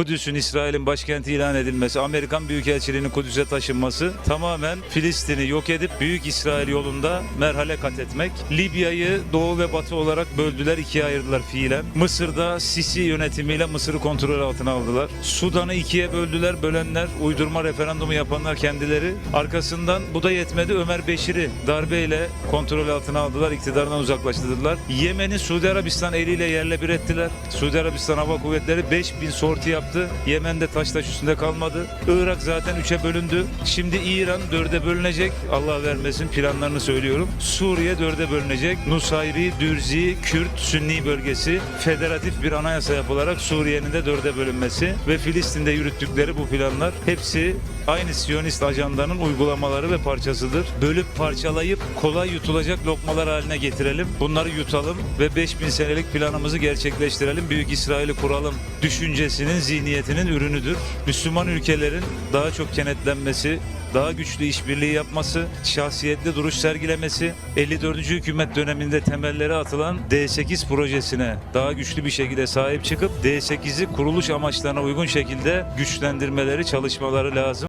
Kudüs'ün İsrail'in başkenti ilan edilmesi, Amerikan Büyükelçiliğinin Kudüs'e taşınması tamamen Filistin'i yok edip Büyük İsrail yolunda merhale kat etmek. Libya'yı doğu ve batı olarak böldüler, ikiye ayırdılar fiilen. Mısır'da Sisi yönetimiyle Mısır'ı kontrol altına aldılar. Sudan'ı ikiye böldüler, bölenler, uydurma referandumu yapanlar kendileri. Arkasından bu da yetmedi, Ömer Beşir'i darbeyle kontrol altına aldılar, iktidardan uzaklaştırdılar. Yemen'i Suudi Arabistan eliyle yerle bir ettiler. Suudi Arabistan Hava Kuvvetleri 5000 sorti yaptı. Yemen'de taş taş üstünde kalmadı. Irak zaten üçe bölündü. Şimdi İran dörde bölünecek. Allah vermesin planlarını söylüyorum. Suriye dörde bölünecek. Nusayri, Dürzi, Kürt, Sünni bölgesi federatif bir anayasa yapılarak Suriye'nin de dörde bölünmesi ve Filistin'de yürüttükleri bu planlar hepsi aynı Siyonist ajandanın uygulamaları ve parçasıdır. Bölüp parçalayıp kolay yutulacak lokmalar haline getirelim. Bunları yutalım ve 5000 senelik planımızı gerçekleştirelim. Büyük İsrail'i kuralım düşüncesinin, zihniyetinin ürünüdür. Müslüman ülkelerin daha çok kenetlenmesi, daha güçlü işbirliği yapması, şahsiyetli duruş sergilemesi, 54. hükümet döneminde temelleri atılan D8 projesine daha güçlü bir şekilde sahip çıkıp D8'i kuruluş amaçlarına uygun şekilde güçlendirmeleri, çalışmaları lazım.